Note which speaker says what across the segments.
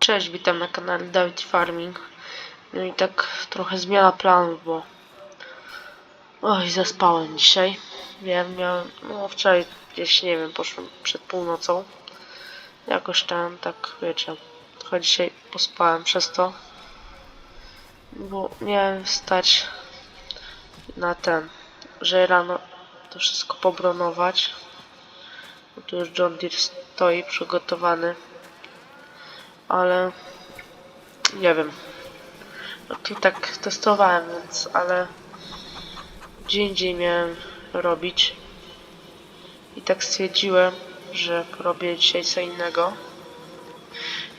Speaker 1: Cześć, witam na kanale Dawid Farming. No i tak trochę zmiana planów, bo... Oj, zaspałem dzisiaj. Wiem, miałem... No wczoraj gdzieś, nie wiem, poszłem przed północą. Jakoś tam, tak, wiecie... Trochę dzisiaj pospałem przez to. Bo miałem wstać na ten, że rano to wszystko pobronować. Bo tu już John Deere stoi przygotowany ale nie wiem. No tu tak testowałem, więc ale gdzie indziej miałem robić i tak stwierdziłem, że robię dzisiaj co innego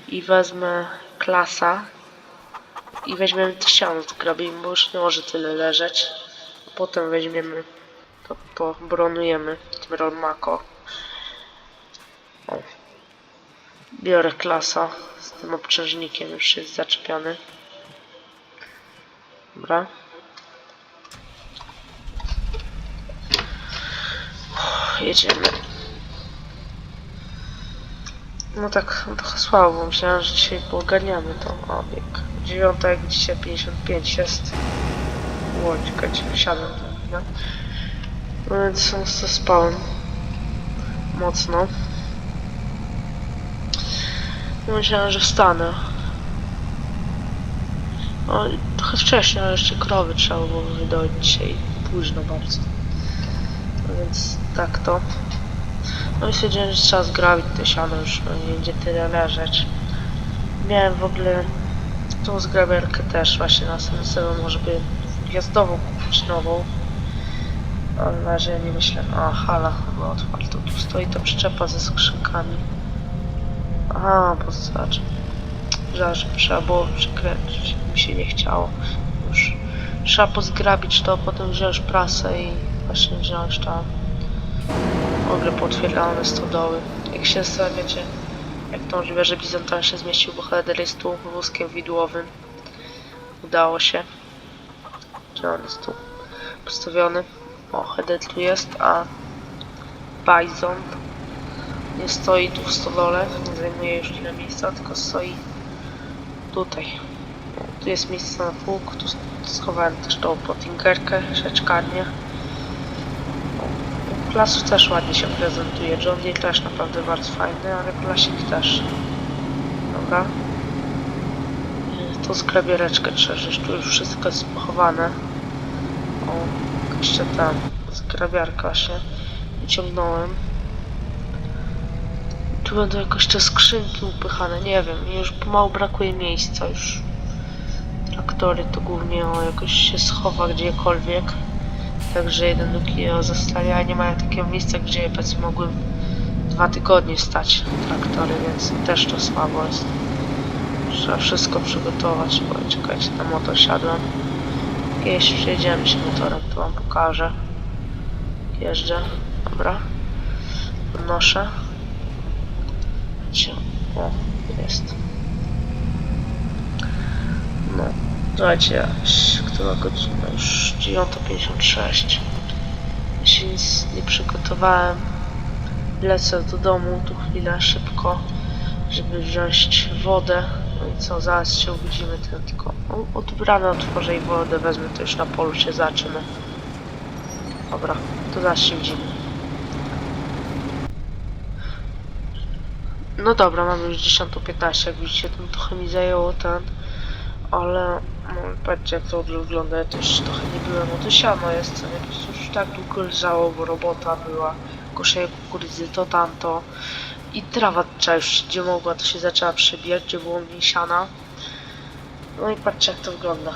Speaker 1: i wezmę klasa i weźmiemy to siano zgrabimy, bo już nie może tyle leżeć. Potem weźmiemy to pobronujemy tym Rolmako. O. Biorę klasa z tym obciążnikiem, już jest zaczepiony. Dobra. Jedziemy. No tak, no trochę słabo, bo myślałem, że dzisiaj poogarniamy to. O, bieg. Dziewiąta, jak dzisiaj 55 jest. Łodź, czekajcie, wysiadłem tam, no. No więc no, spałem. Mocno. Myślałem, że wstanę. O, trochę wcześniej, ale jeszcze krowy trzeba było wydoić dzisiaj. Późno bardzo. No więc tak to. No i stwierdziłem, że trzeba zgrabić te siano już, no nie będzie tyle leżeć. Miałem w ogóle tą zgrabiarkę też właśnie na sensową, żeby gwiazdową kupić nową. Ale na razie nie myślę. A, hala chyba otwarta. Tu stoi ta przyczepa ze skrzynkami. Znaczy. Żal, że trzeba było przekręcić. Mi się nie chciało. Już trzeba pozgrabić to, potem wziąć prasę i właśnie wziąć tam. W ogóle potwierdzone stodoły. Jak się zastanawiacie, jak to możliwe, że Bizontan się zmieścił, bo header jest tu wózkiem widłowym. Udało się. Gdzie on jest tu? Postawiony. O, header tu jest, a Bison nie stoi tu w stodole, nie zajmuje już tyle miejsca, tylko stoi tutaj. Tu jest miejsce na pług, tu schowałem też tą potinkerkę, sieczkarnię. Klasów też ładnie się prezentuje, John Deere też naprawdę bardzo fajny, ale klasik też. Dobra. Tu skrabiereczkę trzeba, tu już wszystko jest pochowane. O, jeszcze tam, skrabiarka właśnie wyciągnąłem. Tu będą jakoś te skrzynki upychane, nie wiem, już pomału brakuje miejsca już. Traktory to głównie o jakoś się schowa gdziekolwiek. Także jeden do kilo zostaje, a nie mają takiego miejsca, gdzie powiedzmy mogłem dwa tygodnie stać traktory, więc też to słabo jest. Trzeba wszystko przygotować, bo czekajcie, na motor siadłem. Jeśli przejedziemy się motorem, to wam pokażę. Jeżdżę, dobra. Podnoszę. Cię. O, jest. No, słuchajcie, która godzina? Już 9.56. Ja się nic nie przygotowałem. Lecę do domu, tu chwilę, szybko, żeby wziąć wodę. No i co, zaraz się obudzimy, tylko od rana otworzę i wodę wezmę, to już na polu się zaczynę. Dobra, to zaraz się widzimy. No dobra, mamy już 10.15, jak widzicie, to trochę mi zajęło ten, ale no, patrzcie jak to wygląda, ja też trochę nie byłem, no to siano jest, co nie, po prostu już tak długo leżało, bo robota była, koszenie kukurydzy, to tamto i trawa już, gdzie mogła, to się zaczęła przebijać, gdzie było mniej siana. No i patrzcie jak to wygląda.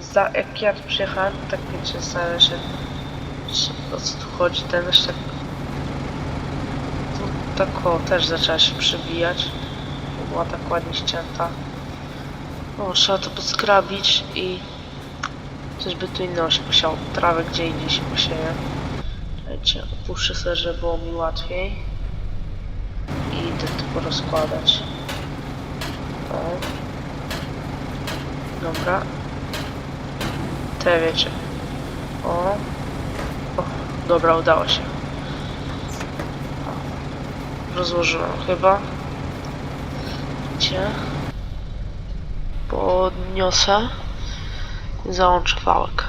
Speaker 1: Za, jak ja tu przyjechałem, tak wiecie, zastanawiam się, o co tu chodzi, ten już tak tu tak też zaczęła się przebijać. bo Była tak ładnie ścięta. O, trzeba to podskrabić i coś by tu innego się posiało. Trawę gdzie indziej się posieje. Czekajcie, opuszczę sobie, żeby było mi łatwiej. I idę to porozkładać. O. Dobra. Te wiecie. O. o. Dobra, udało się. Rozłożyłem chyba. się. Podniosę. Załączę wałek.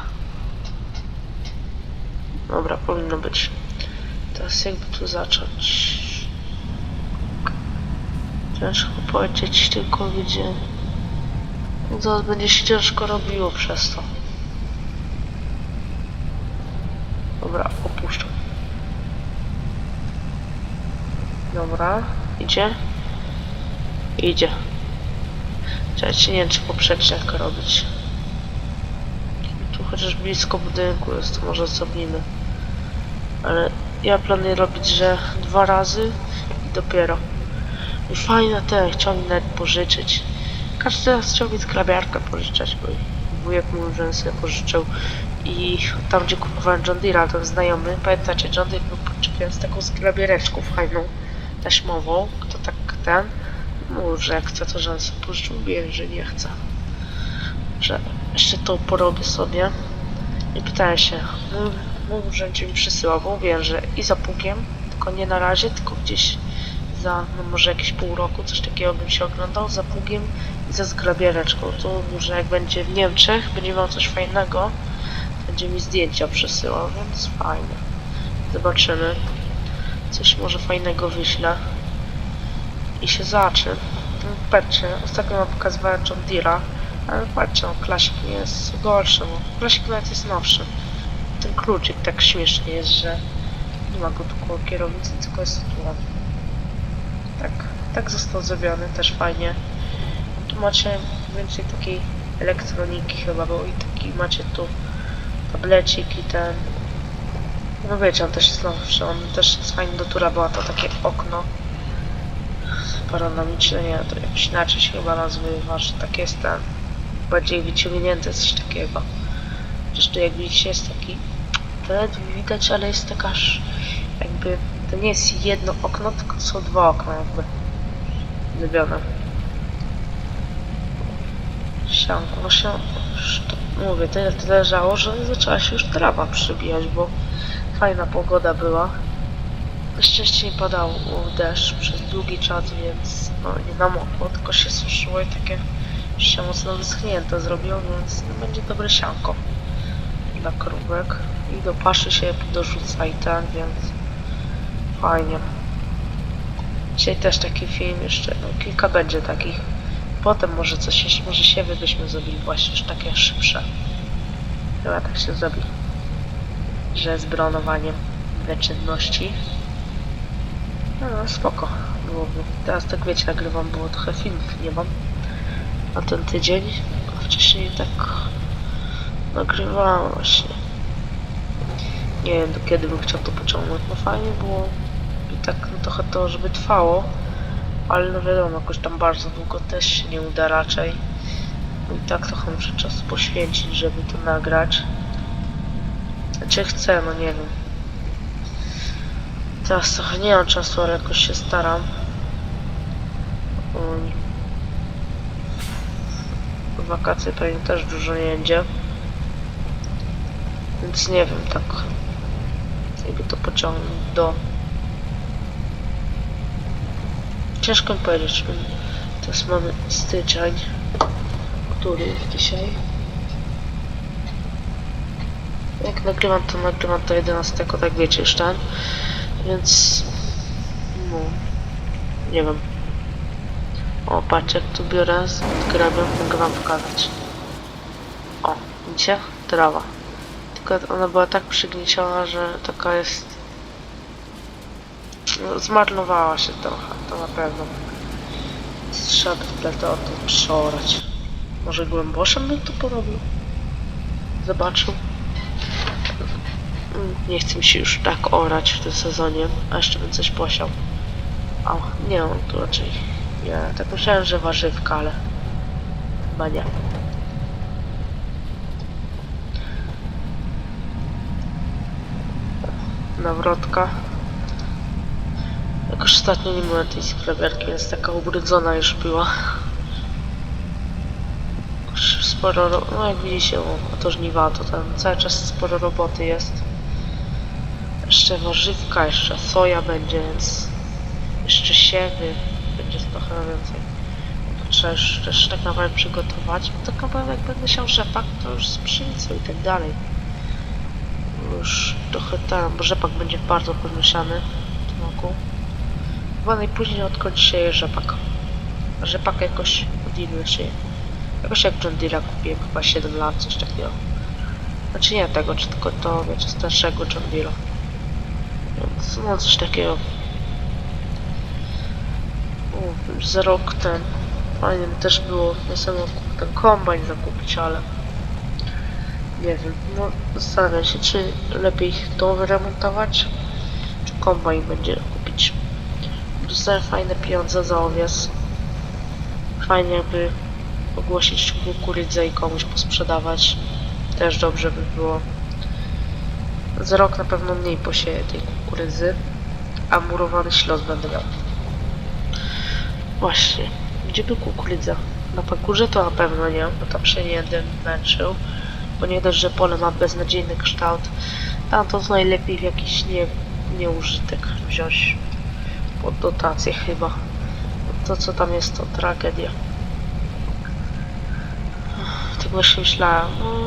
Speaker 1: Dobra, powinno być. Teraz jakby tu zacząć. Ciężko powiedzieć, tylko gdzie. Zaraz będzie się ciężko robiło przez to. Dobra, Dobra, idzie? Idzie. Czekajcie, nie wiem czy poprzeczniak robić. Tu chociaż blisko budynku jest, to może zrobimy. Ale ja planuję robić, że dwa razy i dopiero. I fajne te, nawet pożyczyć. Każdy teraz chciał mi zgrabiarkę pożyczać, bo wujek mówił, że sobie pożyczył. I tam, gdzie kupowałem John Deere'a, ten znajomy, pamiętacie, John Deere był z taką zgrabiereczką fajną, taśmową, kto tak ten, mówił, że jak chce, to że on sobie pożyczył, mówiłem, że nie chce. Że jeszcze to porobię sobie. I pytałem się, mówił, że będzie mi przysyłał, bo mówiłem, że i za pługiem, tylko nie na razie, tylko gdzieś za no może jakieś pół roku, coś takiego bym się oglądał, za pługiem i za zgrabiereczką. To mówił, że jak będzie w Niemczech, będzie miał coś fajnego, będzie mi zdjęcia przesyłał, więc fajnie. Zobaczymy. Coś może fajnego wyślę. I się. No, Patrzcie, ostatnio wam pokazywałem John Deere'a, ale patrzcie, no, klasik nie jest gorszy, bo klasik nawet jest nowszy. Ten kluczyk tak śmiesznie jest, że nie ma go tu kierownicy, tylko jest tu. Tak, tak został zrobiony, też fajnie. Tu macie więcej takiej elektroniki chyba, bo i taki macie tu tablecik i ten... No wiecie, on też jest nowszy, on też jest fajny do tura, była to takie okno panoramiczne, nie, to jakoś inaczej się chyba nazywa, że tak jest ten bardziej wyciągnięte coś takiego. Przecież tu jak widzicie jest taki ledwie widać, ale jest taka jakby to nie jest jedno okno, tylko są dwa okna jakby zrobione. Sianko, właśnie już to mówię, tyle tyle leżało, że zaczęła się już trawa przybijać, bo fajna pogoda była. Szczęście nie padał deszcz przez długi czas, więc no, nie namokło, tylko się suszyło i takie się mocno wyschnięte zrobiło, więc no, będzie dobre sianko dla krówek. I do paszy się dorzuca i ten, więc fajnie. Dzisiaj też taki film jeszcze, no kilka będzie takich. Potem może coś może siewy byśmy zrobili właśnie już takie szybsze. Chyba tak się zrobi. Że z bronowaniem czynności. No, no spoko byłoby. Teraz tak wiecie, nagrywam, było trochę filmów nie mam na ten tydzień. A wcześniej tak nagrywałem właśnie. Nie wiem do kiedy bym chciał to pociągnąć. No fajnie było i tak no, trochę to, żeby trwało. Ale no wiadomo, jakoś tam bardzo długo też się nie uda raczej. No i tak trochę muszę czas poświęcić, żeby to nagrać. Znaczy chcę, no nie wiem. Teraz trochę nie mam czasu, ale jakoś się staram. W wakacje pewnie też dużo nie będzie. Więc nie wiem, tak jakby to pociągnąć do... Ciężko mi powiedzieć, bo teraz mamy styczeń, który jest dzisiaj. Jak nagrywam to, nagrywam to 11, tak wiecie już ten, więc no, nie wiem. O, patrz jak tu biorę, zgrabiam, mogę wam pokazać. O, widzicie? Trawa. Tylko ona była tak przygnieciona, że taka jest... No, zmarnowała się trochę, to na pewno. Trzeba by tyle to przeorać. Może głęboszym bym to porobił? Zobaczył. Nie chce mi się już tak orać w tym sezonie, a jeszcze bym coś posiał. O, nie, on tu raczej... Nie, tak myślałem, że warzywka, ale... Chyba nie. nawrotka. Jakoś ostatnio nie miałem tej sklepiarki, więc taka ubrudzona już była. Sporo, ro- no jak widzicie, o, to żniwa, to ten cały czas sporo roboty jest. Jeszcze warzywka, jeszcze soja będzie, więc jeszcze siewy będzie trochę więcej. trzeba już też tak naprawdę przygotować. Bo tak naprawdę jak będę siał rzepak, to już z pszenicą i tak dalej. Już trochę tam, bo rzepak będzie bardzo podmieszany w tym roku. Chyba najpóźniej odkąd sieje rzepak. Rzepak jakoś od ilu sieje? Jakoś jak John Deere'a kupiłem chyba 7 lat, coś takiego. Znaczy nie tego, czy tylko to, wiecie, starszego John Deere'a. Więc no coś takiego. U, za rok ten. Fajnie by też było na samym ten kombajn zakupić, ale nie wiem, no zastanawiam się, czy lepiej to wyremontować, czy kombajn będzie kupić. Dostałem fajne pieniądze za owiec. Fajnie jakby ogłosić kukurydzę i komuś posprzedawać. Też dobrze by było. Za rok na pewno mniej posieję tej kukurydzy, a murowany ślos będę miał. Właśnie, gdzie był kukurydza? Na pagórze to na pewno nie, bo tam się nie jeden męczył. Bo nie dość, że pole ma beznadziejny kształt, tam to najlepiej w jakiś nie, nieużytek wziąć pod dotację chyba. To co tam jest to tragedia. Tak właśnie myślałem, no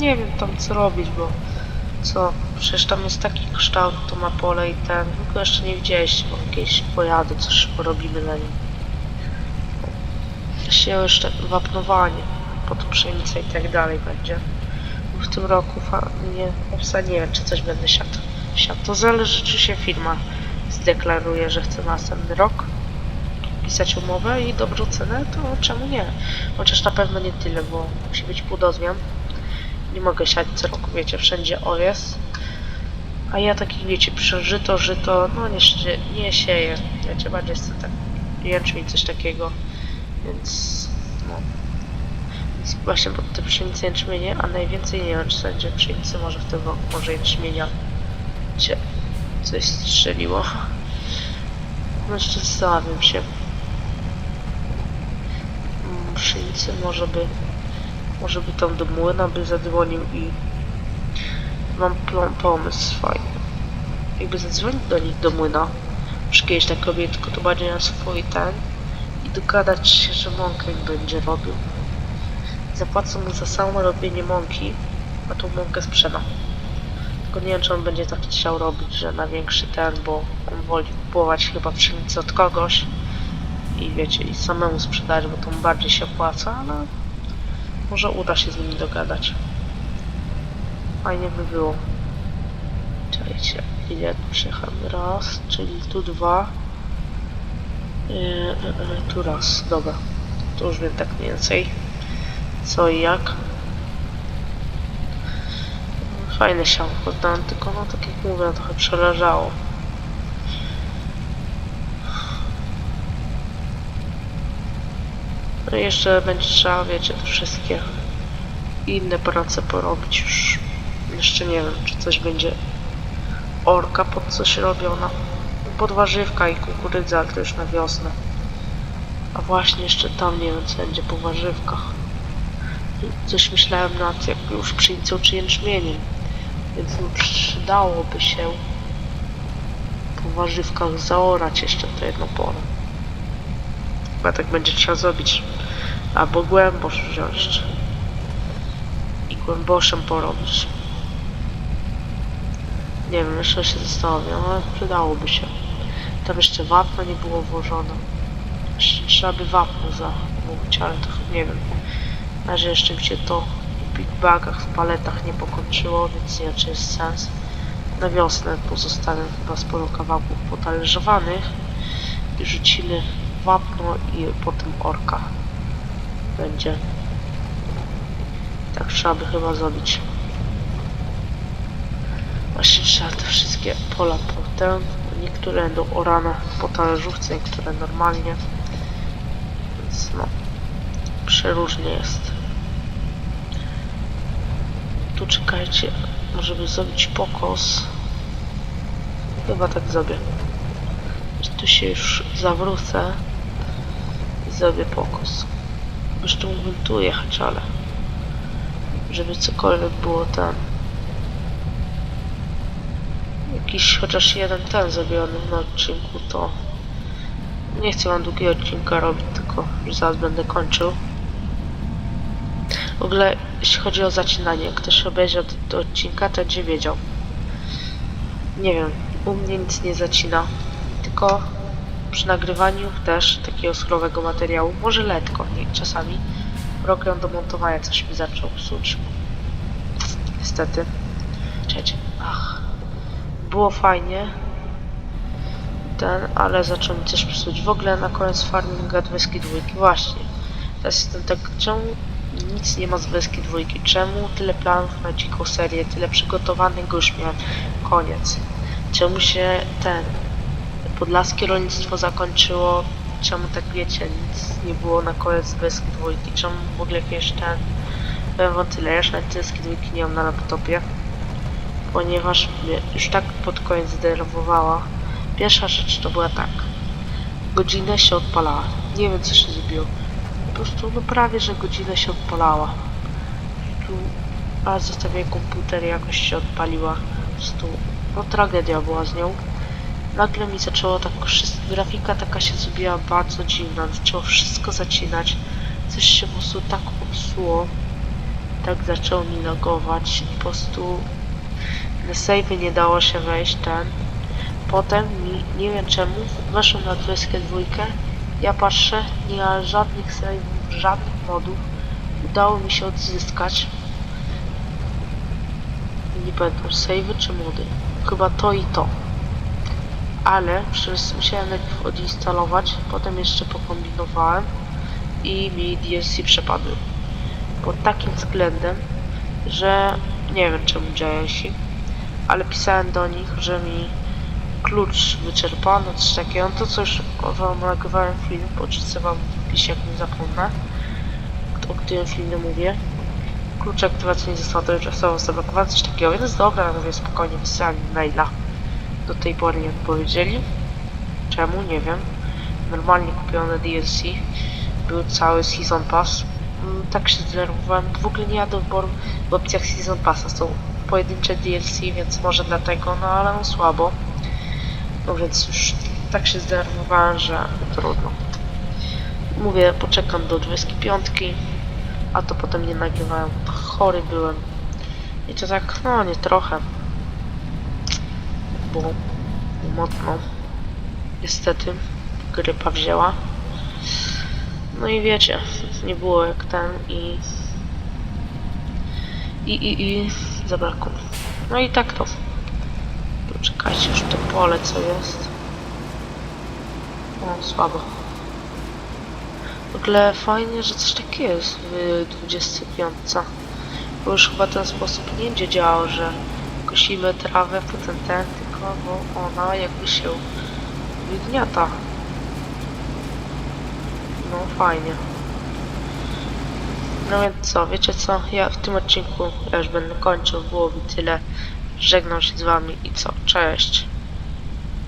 Speaker 1: nie wiem tam co robić, bo co, przecież tam jest taki kształt, to ma pole i ten, tylko jeszcze nie widzieliście, bo jakieś pojady, coś porobimy na nim. Się jeszcze wapnowanie pod pszenicę i tak dalej będzie. W tym roku nie, ja nie wiem, czy coś będę siadł. siadł. To zależy, czy się firma zdeklaruje, że chce następny rok pisać umowę i dobrą cenę, to czemu nie? Chociaż na pewno nie tyle, bo musi być płodozmian. Nie mogę siać co roku, wiecie, wszędzie owies. A ja takich, wiecie, przy żyto, no nie, nie sieję. Wiecie, bardziej chcę tak jęczmień, coś takiego. Więc, no. Więc właśnie pod te pszenice jęczmienie, a najwięcej nie wiem, czy będzie pszenicy, może w tym roku, może jęczmienia. Cię, coś strzeliło. No jeszcze zastanawiam się. Pszenicy może by, może by tam do młyna by zadzwonił i mam pomysł fajny. Jakby zadzwonić do nich do młyna, przy kiedyś tak robię, tylko to bardziej na swój ten i dogadać się, że mąkę będzie robił. Zapłacę mu za samo robienie mąki, a tą mąkę sprzedam. Tylko nie wiem, czy on będzie tak chciał robić, że na większy ten, bo on woli kupować chyba pszenicę od kogoś i wiecie, i samemu sprzedać, bo to bardziej się opłaca, ale może uda się z nimi dogadać. Fajnie by było. Czekajcie, ile tu przyjechałem? Raz, czyli tu dwa. Yy, yy, tu raz, dobra. To już wiem tak mniej więcej co i jak. Fajne się poddałem, tylko no tak jak mówię, trochę przeleżało. No i jeszcze będzie trzeba, wiecie, wszystkie inne prace porobić już. Jeszcze nie wiem, czy coś będzie orka pod coś robiona. Pod warzywka i kukurydza, ale to już na wiosnę. A właśnie jeszcze tam nie wiem, co będzie po warzywkach. Coś myślałem nad jak już pszenicą czy jęczmieniem. Więc no, przydałoby się po warzywkach zaorać jeszcze to jedno pole. Chyba tak będzie trzeba zrobić. Albo głębosz wziąć. I głęboszem porobić. Nie wiem, jeszcze się zastanawiam, ale przydałoby się. Tam jeszcze wapno nie było włożone. Trzeba by wapno zamówić, ale to nie wiem. Na razie jeszcze mi się to w big bagach, w paletach nie pokończyło, więc nie wiem, czy jest sens. Na wiosnę pozostawiam chyba sporo kawałków potalerzowanych i rzucimy wapno i potem orka będzie. Tak trzeba by chyba zrobić. Właśnie trzeba te wszystkie pola potem. Niektóre będą orane po talerzówce, niektóre normalnie. Więc no, przeróżnie jest. Tu czekajcie, może by zrobić pokos. Chyba tak zrobię. Tu się już zawrócę zrobię pokos. Jeszcze mógłbym tu jechać, ale żeby cokolwiek było ten jakiś chociaż jeden ten zrobiony na odcinku, to nie chcę wam długiego odcinka robić, tylko że zaraz będę kończył. W ogóle, jeśli chodzi o zacinanie, ktoś obejrzał do odcinka, to będzie wiedział. Nie wiem, u mnie nic nie zacina, tylko przy nagrywaniu też takiego surowego materiału, może letko, nie, czasami program do montowania coś mi zaczął psuć. Niestety. Czekajcie, ach. Było fajnie, ten, ale zaczął mi coś psuć. W ogóle na koniec farminga Weski dwójki, właśnie. Teraz jestem tak, czemu nic nie ma z Weski dwójki? Czemu tyle planów na dziką serię, tyle przygotowanego już miałem? Koniec. Czemu się ten podlaskie rolnictwo zakończyło? Czemu tak wiecie, nic nie było na koniec Weski dwójki? Czemu w ogóle jakieś ten... Powiem wam tyle, ja już nawet dwójki nie mam na laptopie. Ponieważ mnie już tak pod koniec zdenerwowała. Pierwsza rzecz to była tak. Godzinę się odpalała. Nie wiem co się zrobiło. Po prostu no prawie, że godzinę się odpalała. Tu a zostawiłem komputer i jakoś się odpaliła. Po prostu no tragedia była z nią. Nagle mi zaczęło tak wszystko, grafika taka się zrobiła bardzo dziwna. Zaczęło wszystko zacinać. Coś się po prostu tak popsuło. Tak zaczęło mi logować i po prostu na save nie dało się wejść ten. Potem mi, nie wiem czemu, weszłem na 22, ja patrzę, nie ma żadnych save'ów, żadnych modów. Udało mi się odzyskać. Nie pamiętam, save'y czy mody. Chyba to i to. Ale przez, musiałem najpierw odinstalować, potem jeszcze pokombinowałem i mi DLC przepadły. Pod takim względem, że nie wiem czemu działają się, ale pisałem do nich, że mi klucz wyczerpany, coś takiego. To co już wam nagrywałem film, poczycę wam w jak nie zapomnę, o którym filmie mówię. Klucz aktywacji nie został tymczasowo zablokowany, coś takiego. Więc dobra, mówię spokojnie, wysłałem mi maila. Do tej pory nie odpowiedzieli. Czemu? Nie wiem. Normalnie kupione DLC. Był cały Season Pass. Mm, Tak się zdenerwowałem. W ogóle nie jadę wyboru w opcjach Season Passa. Są pojedyncze DLC, więc może dlatego, no ale no słabo. No więc już tak się zdenerwowałem, że trudno. Mówię, poczekam do 25, a to potem nie nagrywałem. Chory byłem. I to tak, no nie trochę. Bo mocno. Niestety grypa wzięła. No i wiecie, nie było jak ten i i i i zabrakło. No i tak to. Tu czekajcie już to pole co jest. O, słabo. W ogóle fajnie, że coś takiego jest w 25. Bo już chyba ten sposób nie będzie działał, że kosimy trawę, potem ten, tylko bo ona jakby się wygniata. No fajnie. No więc co, wiecie co? Ja w tym odcinku ja już będę kończył, było mi tyle. Żegnam się z wami i co? Cześć.